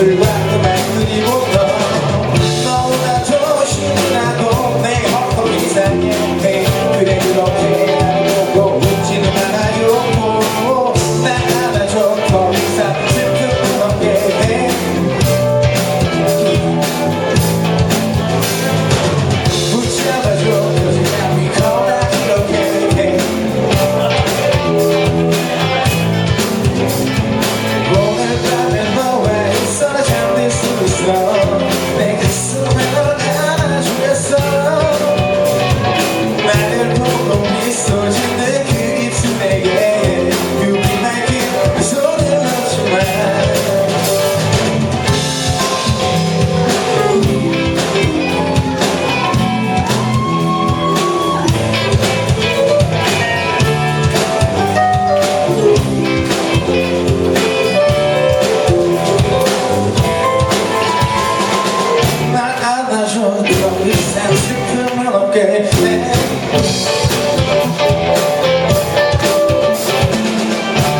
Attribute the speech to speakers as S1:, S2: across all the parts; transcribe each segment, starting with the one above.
S1: 슬방은 눈이 보던 너무나 조심나도 내 허리 상해.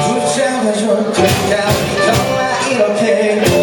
S1: 붙잡아줄 거야 정말 이렇게.